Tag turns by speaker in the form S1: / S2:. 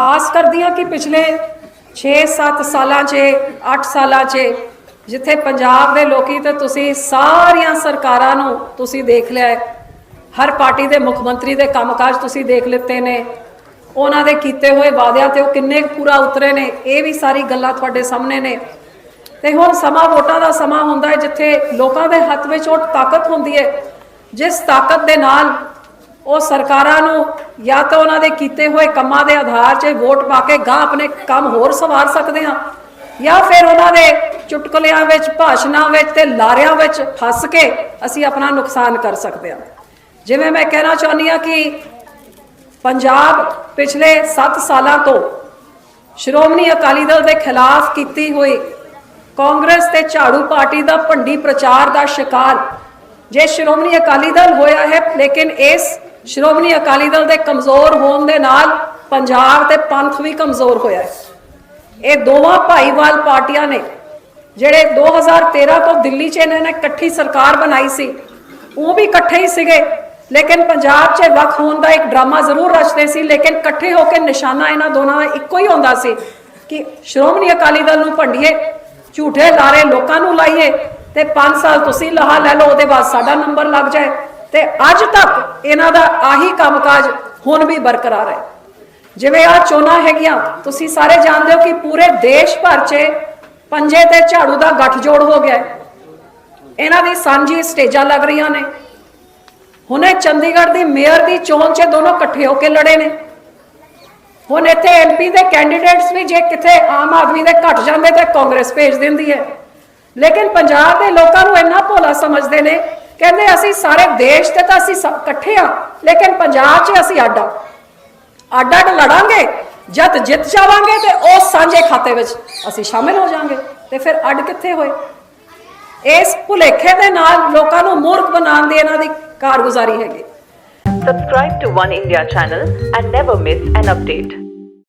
S1: ਆਸ ਕਰਦੀ ਹਾਂ ਕਿ ਪਿਛਲੇ 6-7 ਸਾਲਾਂ 'ਚ 8 ਸਾਲਾਂ 'ਚ, ਜਿੱਥੇ ਪੰਜਾਬ ਦੇ ਲੋਕੀ ਤੇ ਤੁਸੀਂ ਸਾਰੀਆਂ ਸਰਕਾਰਾਂ ਨੂੰ ਤੁਸੀਂ ਦੇਖ ਲਿਆ ਹਰ ਪਾਰਟੀ ਦੇ ਮੁੱਖ ਮੰਤਰੀ ਦੇ ਕੰਮਕਾਜ ਤੁਸੀਂ ਦੇਖ ਲਿੱਤੇ ਨੇ। ਉਹਨਾਂ ਦੇ ਕੀਤੇ ਹੋਏ ਵਾਅਦਿਆਂ ਤੇ ਉਹ ਕਿੰਨੇ ਕੁ ਪੂਰਾ ਉਤਰੇ ਨੇ, ਇਹ ਵੀ ਸਾਰੀ ਗੱਲਾਂ ਤੁਹਾਡੇ ਸਾਹਮਣੇ ਨੇ। ਤੇ ਹੁਣ ਸਮਾਂ ਵੋਟਾਂ ਦਾ ਸਮਾਂ ਹੁੰਦਾ ਹੈ, ਜਿੱਥੇ ਲੋਕਾਂ ਦੇ ਹੱਥ ਵਿੱਚ ਉਹ ਤਾਕਤ ਹੁੰਦੀ ਹੈ। ਜਿਸ ਤਾਕਤ ਦੇ ਨਾਲ ਉਹ ਸਰਕਾਰਾਂ ਨੂੰ ਜਾਂ ਤਾਂ ਉਹਨਾਂ ਦੇ ਕੀਤੇ ਹੋਏ ਕੰਮਾਂ ਦੇ ਆਧਾਰ 'ਤੇ ਵੋਟ ਪਾ ਕੇ ਗਾਂ ਆਪਣੇ ਕੰਮ ਹੋਰ ਸਵਾਰ ਸਕਦੇ ਹਾਂ, ਜਾਂ ਫਿਰ ਉਹਨਾਂ ਦੇ ਚੁਟਕਲਿਆਂ ਵਿੱਚ, ਭਾਸ਼ਣਾਂ ਵਿੱਚ ਤੇ ਲਾਰਿਆਂ ਵਿੱਚ ਫਸ ਕੇ ਅਸੀਂ ਆਪਣਾ ਨੁਕਸਾਨ ਕਰ ਸਕਦੇ ਹਾਂ। ਜਿਵੇਂ ਮੈਂ ਕਹਿਣਾ ਚਾਹੁੰਦੀ ਹਾਂ ਕਿ ਪੰਜਾਬ ਪਿਛਲੇ 7 ਸਾਲਾਂ ਤੋਂ ਸ਼੍ਰੋਮਣੀ ਅਕਾਲੀ ਦਲ ਦੇ ਖਿਲਾਫ ਕੀਤੀ ਹੋਈ ਕਾਂਗਰਸ ਤੇ ਝਾੜੂ ਪਾਰਟੀ ਦਾ ਭੰਡੀ ਪ੍ਰਚਾਰ ਦਾ ਸ਼ਿਕਾਰ, ਜੇ ਸ਼੍ਰੋਮਣੀ ਅਕਾਲੀ ਦਲ ਹੋਇਆ ਹੈ, ਲੇਕਿਨ ਇਸ ਸ਼੍ਰੋਮਣੀ ਅਕਾਲੀ ਦਲ ਦੇ ਕਮਜ਼ੋਰ ਹੋਣ ਦੇ ਨਾਲ ਪੰਜਾਬ ਤੇ ਪੰਥ ਵੀ ਕਮਜ਼ੋਰ ਹੋਇਆ ਹੈ। ਇਹ ਦੋਵਾਂ ਭਾਈਵਾਲ ਪਾਰਟੀਆਂ ਨੇ, ਜਿਹੜੇ 2013 ਤੋਂ ਦਿੱਲੀ 'ਚ ਇਹਨਾਂ ਨੇ ਇਕੱਠੀ ਸਰਕਾਰ ਬਣਾਈ ਸੀ, ਉਹ ਵੀ ਇਕੱਠੇ ਹੀ ਸੀਗੇ। ਲੇਕਿਨ ਪੰਜਾਬ 'ਚ ਵੱਖ ਹੋਣ ਦਾ ਇੱਕ ਡਰਾਮਾ ਜ਼ਰੂਰ ਰਚਦੇ ਸੀ, ਲੇਕਿਨ ਇਕੱਠੇ ਹੋ ਕੇ ਨਿਸ਼ਾਨਾ ਇਹਨਾਂ ਦੋਨਾਂ ਦਾ ਇੱਕੋ ਹੀ ਹੁੰਦਾ ਸੀ ਕਿ ਸ਼੍ਰੋਮਣੀ ਅਕਾਲੀ ਦਲ ਨੂੰ ਭੰਡੀਏ, ਝੂਠੇ ਲਾਰੇ ਲੋਕਾਂ ਨੂੰ ਲਾਈਏ ਤੇ 5 ਸਾਲ ਤੁਸੀਂ ਲਹਾ ਲੈ ਲਓ, ਉਹਦੇ ਬਾਅਦ ਸਾਡਾ ਨੰਬਰ ਲੱਗ ਜਾਏ। ਤੇ ਅੱਜ ਤੱਕ ਇਹਨਾਂ ਦਾ ਆਹੀ ਕੰਮਕਾਜ ਹੁਣ ਵੀ ਬਰਕਰਾਰ ਹੈ। ਜਿਵੇਂ ਆ ਚੋਣਾਂ ਹੈਗੀਆਂ, ਤੁਸੀਂ ਸਾਰੇ ਜਾਣਦੇ ਹੋ ਕਿ ਪੂਰੇ ਦੇਸ਼ ਭਰ 'ਚ ਪੰਜੇ ਤੇ ਝਾੜੂ ਦਾ ਗੱਠਜੋੜ ਹੋ ਗਿਆ ਇਹਨਾਂ ਦੀ ਸਾਂਝੀ ਸਟੇਜਾਂ ਲੱਗ ਰਹੀਆਂ ਨੇ। ਹੁਣੇ ਚੰਡੀਗੜ੍ਹ ਦੀ ਮੇਅਰ ਦੀ ਚੋਣ 'ਚ ਦੋਨੋਂ ਇਕੱਠੇ ਹੋ ਕੇ ਲੜੇ ਨੇ। ਹੁਣ ਇੱਥੇ ਐਮਪੀ ਦੇ ਕੈਂਡੀਡੇਟਸ ਵੀ ਜੇ ਕਿਤੇ ਆਮ ਆਦਮੀ ਦੇ ਘਟ ਜਾਂਦੇ ਤੇ ਕਾਂਗਰਸ ਭੇਜ ਦਿੰਦੀ ਹੈ। ਲੇਕਿਨ ਪੰਜਾਬ ਦੇ ਲੋਕਾਂ ਨੂੰ ਇੰਨਾ ਭੋਲਾ ਸਮਝਦੇ ਨੇ ਕਹਿੰਦੇ ਅਸੀਂ ਸਾਰੇ ਦੇਸ਼ ਤੇ ਤਾਂ ਅਸੀਂ ਸਭ ਇਕੱਠੇ ਆ ਲੇਕਿਨ ਪੰਜਾਬ 'ਚ ਅਸੀਂ ਅੱਡ ਆ ਅੱਡ ਅੱਡ ਲੜਾਂਗੇ ਜਦ ਜਿੱਤ ਜਾਵਾਂਗੇ ਤੇ ਉਹ ਸਾਂਝੇ ਖਾਤੇ ਵਿੱਚ ਅਸੀਂ ਸ਼ਾਮਿਲ ਹੋ ਜਾਾਂਗੇ ਤੇ ਫਿਰ ਅੱਡ ਕਿੱਥੇ ਹੋਏ? ਇਸ ਭੁਲੇਖੇ ਦੇ ਨਾਲ ਲੋਕਾਂ ਨੂੰ ਮੂਰਖ ਬਣਾਉਣ ਦੀ ਇਹਨਾਂ ਦੀ ਕਾਰਗੁਜ਼ਾਰੀ ਹੈਗੀ।
S2: Subscribe to One India channel and never miss an update.